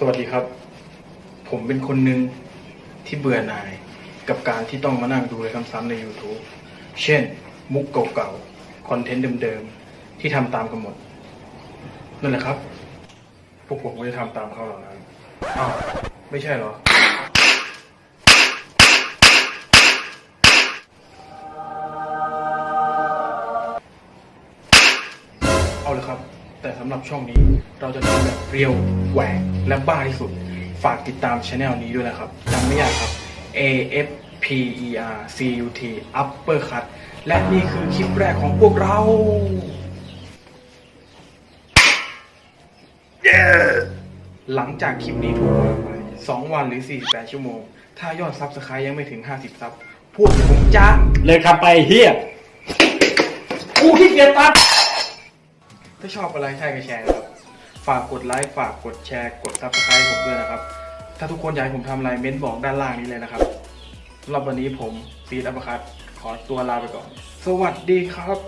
สวัสดีครับ ผมเป็นคนหนึ่งที่เบื่อหน่ายกับการที่ต้องมานั่งดูอะไรซ้ำๆใน YouTube เช่น มุกเก่าๆ คอนเทนต์เดิมๆ ที่ทำตามกันหมด นั่นแหละครับ พวกผมก็จะทำตามเขาเหล่านั้นอ้าวไม่ใช่เหรอ เอาเลยครับ แต่สำหรับช่องนี้เราจะทำแบบเรียวแหวกและบ้าที่สุด ฝากติดตามช anel นี้ด้วยนะครับจำไม่ยากครับ A F P E R C U T Upper Cut และนี่คือคลิปแรกของพวกเรา หลังจากคลิปนี้ถูกวางไป2วันหรือ 48 ชั่วโมง ถ้ายอดซับสไครต์ยังไม่ถึง 50 ซับ พวกผมจะเลยทำไปเฮียกูขี้เกียจตัด ถ้าชอบอะไรใช่ก็แชร์นะครับ ฝากกดไลค์ ฝากกดแชร์ กดซับสไครต์ผมด้วยนะครับ ถ้าทุกคนอยากให้ผมทำอะไรเม้นบอกด้านล่างนี้เลยนะครับสำหรับวันนี้ผมฟีดอัปคัตขอตัวลาไปก่อน สวัสดีครับ